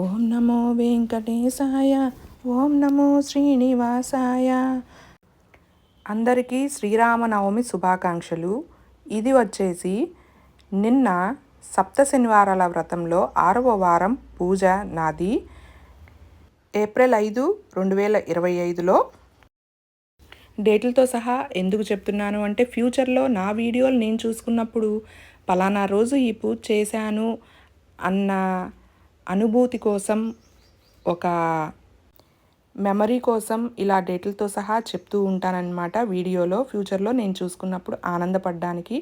ఓం నమో వెంకటేశాయ ఓం నమో శ్రీనివాసాయ. అందరికీ శ్రీరామనవమి శుభాకాంక్షలు. ఇది వచ్చేసి నిన్న సప్త శనివారాల వ్రతంలో ఆరవ వారం పూజ నాది. ఏప్రిల్ ఐదు రెండు వేల ఇరవై ఐదులో. డేట్లతో సహా ఎందుకు చెప్తున్నాను అంటే ఫ్యూచర్లో నా వీడియోలు నేను చూసుకున్నప్పుడు పలానా రోజు ఈ పూజ చేశాను అన్న అనుభూతి కోసం ఒక మెమరీ కోసం ఇలా డేట్లతో సహా చెప్తూ ఉంటానన్నమాట వీడియోలో. ఫ్యూచర్లో నేను చూసుకున్నప్పుడు ఆనందపడడానికి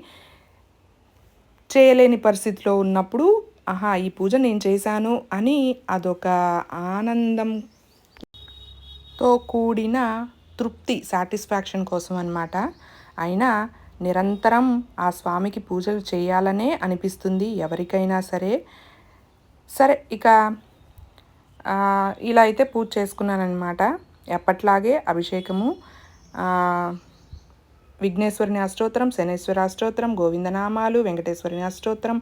చేయలేని పరిస్థితిలో ఉన్నప్పుడు ఆహా ఈ పూజ నేను చేశాను అని అదొక ఆనందంతో కూడిన తృప్తి సాటిస్ఫాక్షన్ కోసం అనమాట అయినా నిరంతరం ఆ స్వామికి పూజలు చేయాలనే అనిపిస్తుంది ఎవరికైనా సరే. సరే ఇక ఇలా అయితే పూజ చేసుకున్నానమాట ఎప్పట్లాగే అభిషేకము విఘ్నేశ్వరుని అష్టోత్తరం శనేశ్వర అష్టోత్తరం గోవిందనామాలు వెంకటేశ్వరుని అష్టోత్తరం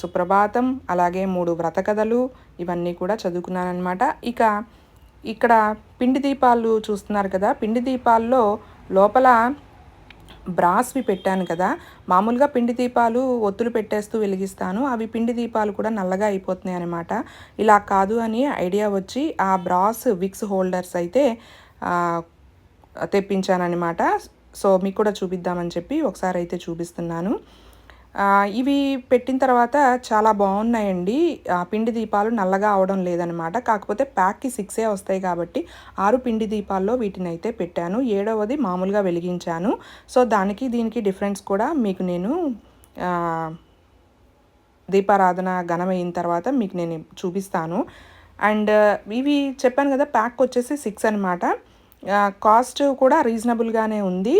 సుప్రభాతం అలాగే మూడు వ్రత కథలు ఇవన్నీ కూడా చదువుకున్నానమాట ఇక ఇక్కడ పిండి దీపాలు చూస్తున్నారు కదా పిండి దీపాల్లో లోపల బ్రాస్వి పెట్టాను కదా మామూలుగా పిండి దీపాలు ఒత్తులు పెట్టేస్తూ వెలిగిస్తాను. అవి పిండి దీపాలు కూడా నల్లగా అయిపోతున్నాయి అనమాట ఇలా కాదు అని ఐడియా వచ్చి ఆ బ్రాస్ విక్స్ హోల్డర్స్ అయితే తెప్పించానమాట సో మీకు కూడా చూపిద్దామని చెప్పి ఒకసారి అయితే చూపిస్తున్నాను. ఇవి పెట్టిన తర్వాత చాలా బాగున్నాయండి. పిండి దీపాలు నల్లగా అవడం లేదనమాట. కాకపోతే ప్యాక్కి సిక్సే వస్తాయి కాబట్టి ఆరు పిండి దీపాల్లో వీటిని అయితే పెట్టాను. ఏడవది మామూలుగా వెలిగించాను. సో దానికి దీనికి డిఫరెన్స్ కూడా మీకు నేను దీపారాధన ఘనమైన తర్వాత మీకు నేను చూపిస్తాను. అండ్ ఇవి చెప్పాను కదా ప్యాక్ వచ్చేసి సిక్స్ అనమాట. కాస్ట్ కూడా రీజనబుల్గానే ఉంది.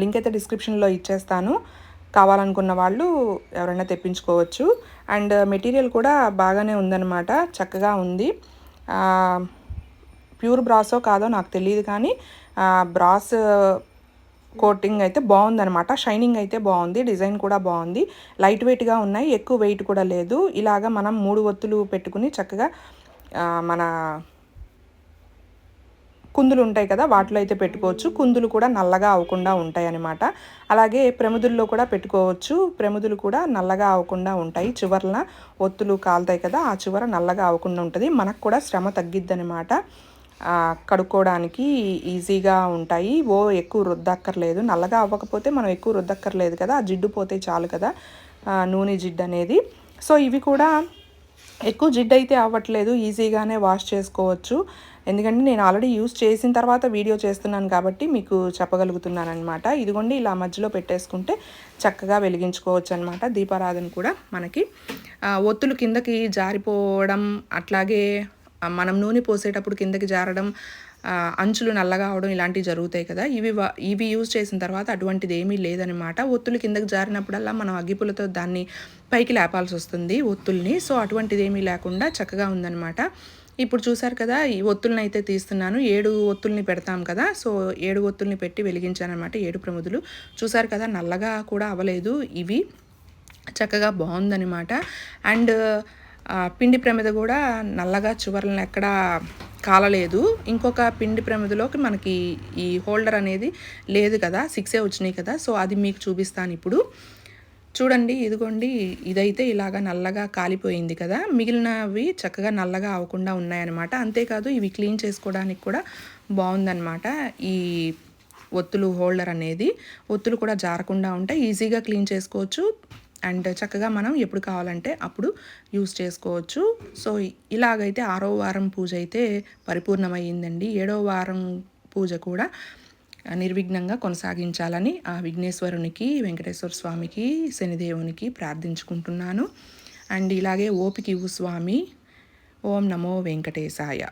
లింక్ అయితే డిస్క్రిప్షన్లో ఇచ్చేస్తాను. కావాలనుకున్న వాళ్ళు ఎవరైనా తెప్పించుకోవచ్చు. అండ్ మెటీరియల్ కూడా బాగానే ఉందన్నమాట. చక్కగా ఉంది. ప్యూర్ బ్రాసో కాదో నాకు తెలియదు కానీ బ్రాస్ కోటింగ్ అయితే బాగుందనమాట షైనింగ్ అయితే బాగుంది. డిజైన్ కూడా బాగుంది. లైట్ వెయిట్గా ఉన్నాయి. ఎక్కువ వెయిట్ కూడా లేదు. ఇలాగ మనం మూడు ఒత్తులు పెట్టుకుని చక్కగా మన కుందులు ఉంటాయి కదా వాటిలో అయితే పెట్టుకోవచ్చు. కుందులు కూడా నల్లగా అవ్వకుండా ఉంటాయి అనమాట అలాగే ప్రమిదుల్లో కూడా పెట్టుకోవచ్చు. ప్రమిదులు కూడా నల్లగా అవ్వకుండా ఉంటాయి. చివరన ఒత్తులు కాలుతాయి కదా ఆ చివర నల్లగా అవ్వకుండా ఉంటుంది. మనకు కూడా శ్రమ తగ్గిద్ది అనమాట కడుక్కోవడానికి ఈజీగా ఉంటాయి. ఓ ఎక్కువ రుద్దక్కర్లేదు. నల్లగా అవ్వకపోతే మనం ఎక్కువ రుద్దక్కర్లేదు కదా ఆ జిడ్డు పోతే చాలు కదా నూనె జిడ్డు అనేది సో ఇవి కూడా ఎక్కువ జిడ్ అయితే అవ్వట్లేదు ఈజీగానే వాష్ చేసుకోవచ్చు. ఎందుకంటే నేను ఆల్రెడీ యూస్ చేసిన తర్వాత వీడియో చేస్తున్నాను కాబట్టి మీకు చెప్పగలుగుతున్నాను అనమాట ఇదిగోండి ఇలా మధ్యలో పెట్టేసుకుంటే చక్కగా వెలిగించుకోవచ్చు అనమాట దీపారాధన కూడా మనకి. ఒత్తులు కిందకి జారిపోవడం అట్లాగే మనం నూనె పోసేటప్పుడు కిందకి జారడం అంచులు నల్లగా అవడం ఇలాంటివి జరుగుతాయి కదా. ఇవి ఇవి యూజ్ చేసిన తర్వాత అటువంటిది ఏమీ లేదనమాట ఒత్తులు కిందకి జారినప్పుడల్లా మనం అగ్గిపులతో దాన్ని పైకి లేపాల్సి వస్తుంది ఒత్తుల్ని. సో అటువంటిది ఏమీ లేకుండా చక్కగా ఉందనమాట ఇప్పుడు చూసారు కదా ఈ ఒత్తుల్ని అయితే తీస్తున్నాను. ఏడు ఒత్తుల్ని పెడతాం కదా. సో ఏడు ఒత్తుల్ని పెట్టి వెలిగించాను అనమాట ఏడు ప్రముదులు. చూసారు కదా నల్లగా కూడా అవ్వలేదు ఇవి. చక్కగా బాగుందనమాట అండ్ పిండి ప్రమిద కూడా నల్లగా చివరలను ఎక్కడ కాలలేదు. ఇంకొక పిండి ప్రమిదలోకి మనకి ఈ హోల్డర్ అనేది లేదు కదా సిక్సే వచ్చినాయి కదా సో అది మీకు చూపిస్తాను ఇప్పుడు. చూడండి ఇదిగోండి ఇదైతే ఇలాగ నల్లగా కాలిపోయింది కదా. మిగిలినవి చక్కగా నల్లగా అవ్వకుండా ఉన్నాయన్నమాట. అంతేకాదు ఇవి క్లీన్ చేసుకోవడానికి కూడా బాగుందన్నమాట ఈ ఒత్తులు హోల్డర్ అనేది. ఒత్తులు కూడా జారకుండా ఉంటాయి. ఈజీగా క్లీన్ చేసుకోవచ్చు. అండ్ చక్కగా మనం ఎప్పుడు కావాలంటే అప్పుడు యూస్ చేసుకోవచ్చు. సో ఇలాగైతే ఆరో వారం పూజ అయితే పరిపూర్ణమైందండి ఏడో వారం పూజ కూడా నిర్విఘ్నంగా కొనసాగించాలని ఆ విఘ్నేశ్వరునికి వెంకటేశ్వర స్వామికి శనిదేవునికి ప్రార్థించుకుంటున్నాను. అండ్ ఇలాగే ఓపికి స్వామి. ఓం నమో వెంకటేశాయ.